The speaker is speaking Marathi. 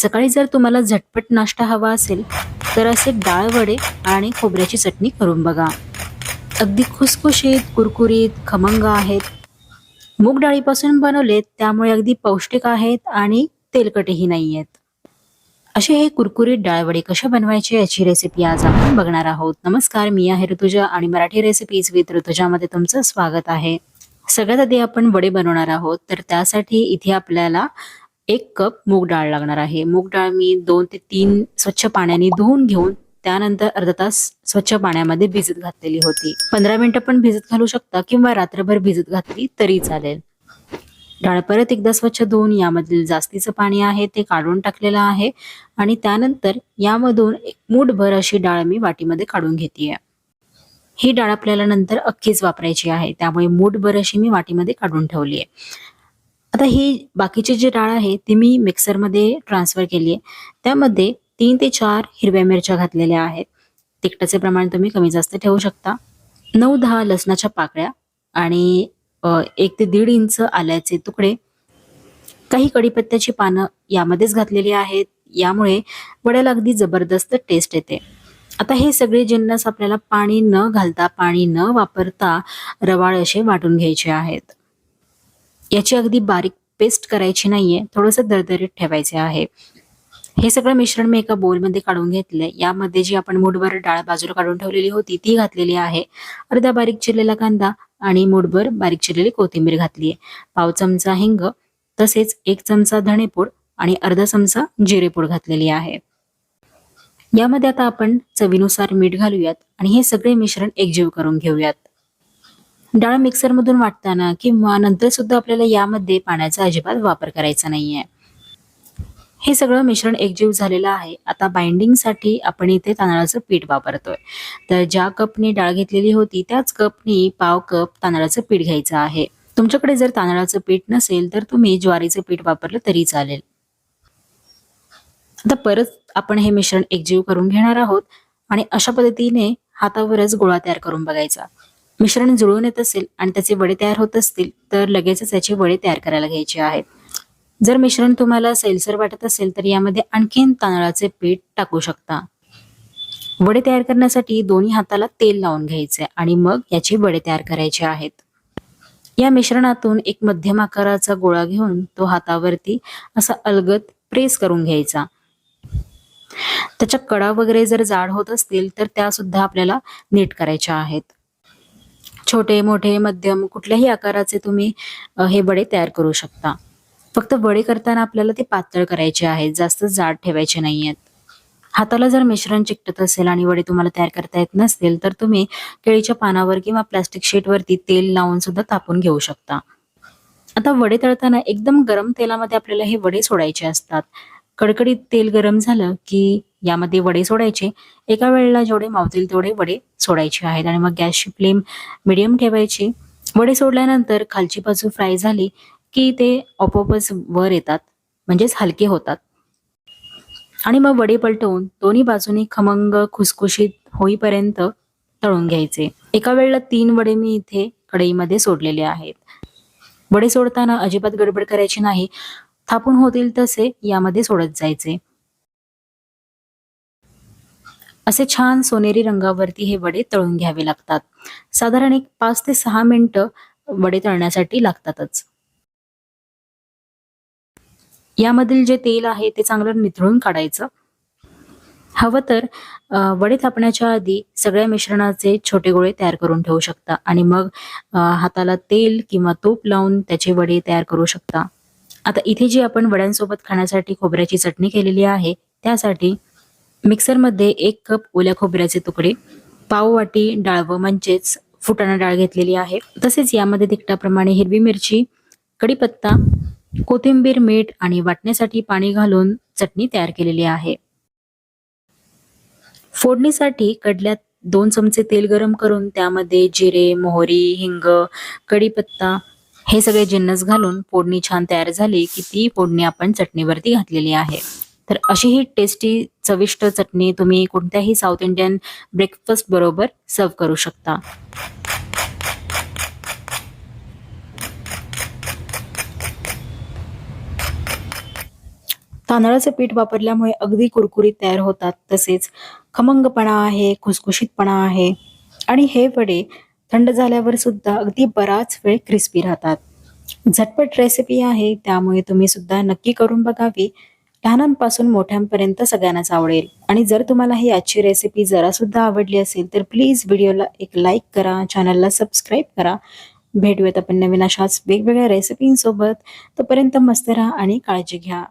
सकाळी जर तुम्हाला झटपट नाश्ता हवा असेल तर असे डाळ वडे आणि खोबऱ्याची चटणी करून बघा. अगदी खुसखुशीत कुरकुरीत खमंग आहेत. मूग डाळीपासून बनवलेत त्यामुळे अगदी पौष्टिक आहेत आणि तेलकटही नाही आहेत असे हे कुरकुरीत डाळवडे कशा बनवायचे याची रेसिपी आज आपण बघणार आहोत. नमस्कार मी आहे ऋतुजा आणि मराठी रेसिपीज विथ ऋतुजामध्ये तुमचं स्वागत आहे. सगळ्यात आधी आपण वडे बनवणार आहोत तर त्यासाठी इथे आपल्याला एक कप मूग डाळ लागणार आहे. मूग डाळ मी दोन ते तीन स्वच्छ पाण्याने धुवून घेऊन त्यानंतर अर्धा तास स्वच्छ पाण्यामध्ये भिजत घातलेली होती. पंधरा मिनिटं पण भिजत घालू शकता किंवा रात्रभर भिजत घातली तरी चालेल. डाळ परत एकदा स्वच्छ धुवून यामधील जास्तीचं पाणी आहे ते काढून टाकलेलं आहे आणि त्यानंतर यामधून एक मूठभर अशी डाळ मी वाटीमध्ये काढून घेते ही डाळ आपल्याला नंतर अख्खीच वापरायची आहे. त्यामुळे मूठभर अशी मी वाटीमध्ये काढून ठेवली आहे आता ही बाकीची जी डाळ आहे ती मी मिक्सरमध्ये ट्रान्सफर केली आहे त्यामध्ये तीन ते चार हिरव्या मिरच्या घातलेल्या आहेत. तिखटाचे प्रमाण तुम्ही कमी जास्त ठेवू शकता. नऊ दहा लसणाच्या पाकळ्या आणि एक ते दीड इंच आल्याचे तुकडे. काही कडीपत्त्याची पानं यामध्येच घातलेली आहेत. यामुळे वड्याला अगदी जबरदस्त टेस्ट येते. आता हे सगळे जिन्नस आपल्याला पाणी न घालता पाणी न वापरता रवाळ असे वाटून घ्यायचे आहेत. याची अगदी बारीक पेस्ट करायची नाहीये थोडंसं दरदरीत ठेवायचे आहे. हे सगळं मिश्रण मी एका बोलमध्ये काढून घेतलंय. यामध्ये जी आपण मुठभर डाळ बाजूला काढून ठेवलेली होती ती घातलेली आहे. अर्धा बारीक चिरलेला कांदा आणि मुठभर बारीक चिरलेली कोथिंबीर घातली आहे पाव चमचा हिंग तसेच एक चमचा धणेपूड आणि अर्धा चमचा जिरेपूड घातलेली आहे. यामध्ये आता आपण चवीनुसार मीठ घालूयात आणि हे सगळे मिश्रण एकजीव करून घेऊयात. डाळ मिक्सरमधून वाटताना किंवा नंतर सुद्धा आपल्याला यामध्ये पाण्याचा अजिबात वापर करायचा नाहीये. हे सगळं मिश्रण एकजीव झालेलं आहे. आता बाइंडिंगसाठी आपण इथे तांदळाचं पीठ वापरतोय. तर ज्या कपनी डाळ घेतलेली होती त्याच कपनी पाव कप तांदळाचं पीठ घ्यायचं आहे. तुमच्याकडे जर तांदळाचं पीठ नसेल तर तुम्ही ज्वारीचं पीठ वापरलं तरी चालेल. आता परत आपण हे मिश्रण एकजीव करून घेणार आहोत आणि अशा पद्धतीने हातावरच गोळा तयार करून बघायचा. मिश्रण जुळून येत असेल आणि त्याचे वडे तयार होत असतील तर लगेचच त्याचे वडे तयार करायला घ्यायचे आहेत. जर मिश्रण तुम्हाला सैलसर वाटत असेल तर यामध्ये आणखीन तांदळाचे पीठ टाकू शकता. वडे तयार करण्यासाठी दोन्ही हाताला तेल लावून घ्यायचे आणि मग याचे वडे तयार करायचे आहेत. या मिश्रणातून एक मध्यम आकाराचा गोळा घेऊन तो हातावरती असा अलगत प्रेस करून घ्यायचा. त्याच्या कडा वगैरे जर जाड होत असतील तर त्या सुद्धा आपल्याला नीट करायच्या आहेत. छोटे मोठे मध्यम कुठल्याही आकाराचे तुम्ही हे वडे तयार करू शकता. फक्त वडे करताना आपल्याला ते पातळ करायचे आहेत. जास्त जाड ठेवायचे नाहीयेत. हाताला जर मिश्रण चिकटत असेल आणि वडे तुम्हाला तयार करता येत नसतील तर तुम्ही केळीच्या पानावर किंवा प्लास्टिक शीटवरती तेल लावून सुद्धा तापून घेऊ शकता. आता वडे तळताना एकदम गरम तेलामध्ये आपल्याला हे वडे सोडायचे असतात. कडकडीत तेल गरम झालं की यामध्ये वडे सोडायचे. एका वेळेला जेवढे मावतील तेवढे वडे सोडायचे आहेत. आणि मग गॅसची फ्लेम मिडियम ठेवायची. वडे सोडल्यानंतर खालची बाजू फ्राय झाली की ते आपोआपच वर येतात. म्हणजेच हलके होतात. आणि मग वडे पलटवून दोन्ही बाजूनी खमंग खुसखुशीत होईपर्यंत तळून घ्यायचे. एका वेळेला तीन वडे मी इथे कढईमध्ये सोडलेले आहेत. वडे सोडताना अजिबात गडबड करायची नाही. थापून होतील तसे यामध्ये सोडत जायचे. असे छान सोनेरी रंगावरती हे वडे तळून घ्यावे लागतात. साधारण एक पाच ते सहा मिनिटं वडे तळण्यासाठी लागतातच. यामधील जे तेल आहे ते चांगलं निथळून काढायचं. हवं तर वडे थापण्याच्या आधी सगळ्या मिश्रणाचे छोटे गोळे तयार करून ठेवू शकता आणि मग हाताला तेल किंवा तूप लावून त्याचे वडे तयार करू शकता. आता इथे जी आपण वड्यांसोबत खाण्यासाठी खोबऱ्याची चटणी केलेली आहे त्यासाठी मिक्सरमध्ये एक कप ओल्या खोबऱ्याचे तुकडे पाव वाटी डाळवं म्हणजेच फुटाणा डाळ घेतलेली आहे. तसेच यामध्ये तिखटाप्रमाणे हिरवी मिरची कढीपत्ता कोथिंबीर मीठ आणि वाटण्यासाठी पाणी घालून चटणी तयार केलेली आहे. फोडणीसाठी कडल्यात दोन चमचे तेल गरम करून त्यामध्ये जिरे मोहरी हिंग कढीपत्ता हे सगळे जिन्नस घालून फोडणी छान तयार झाली की ती फोडणी आपण चटणीवरती घातलेली आहे. तर अशी ही टेस्टी चविष्ट चटणी तुम्ही कोणत्याही साऊथ इंडियन ब्रेकफास्ट बरोबर सर्व करू शकता. तांदळाचं पीठ वापरल्यामुळे अगदी कुरकुरीत तयार होतात. तसेच खमंगपणा आहे खुसखुशीतपणा आहे आणि हे वडे थंड झाल्यावर सुद्धा अगदी बराच वेळ क्रिस्पी राहतात. झटपट रेसिपी आहे त्यामुळे तुम्ही सुद्धा नक्की करून बघावी. लहानांपासून मोठ्यांपर्यंत सगळ्यांनाच आवडेल. आणि जर तुम्हाला ही आजची रेसिपी जरा सुद्धा आवडली असेल तर प्लीज व्हिडिओला एक लाईक करा चॅनलला सबस्क्राईब करा. भेटूयात आपण नवीन अशाच वेगवेगळ्या रेसिपींसोबत तोपर्यंत मस्त राहा आणि काळजी घ्या.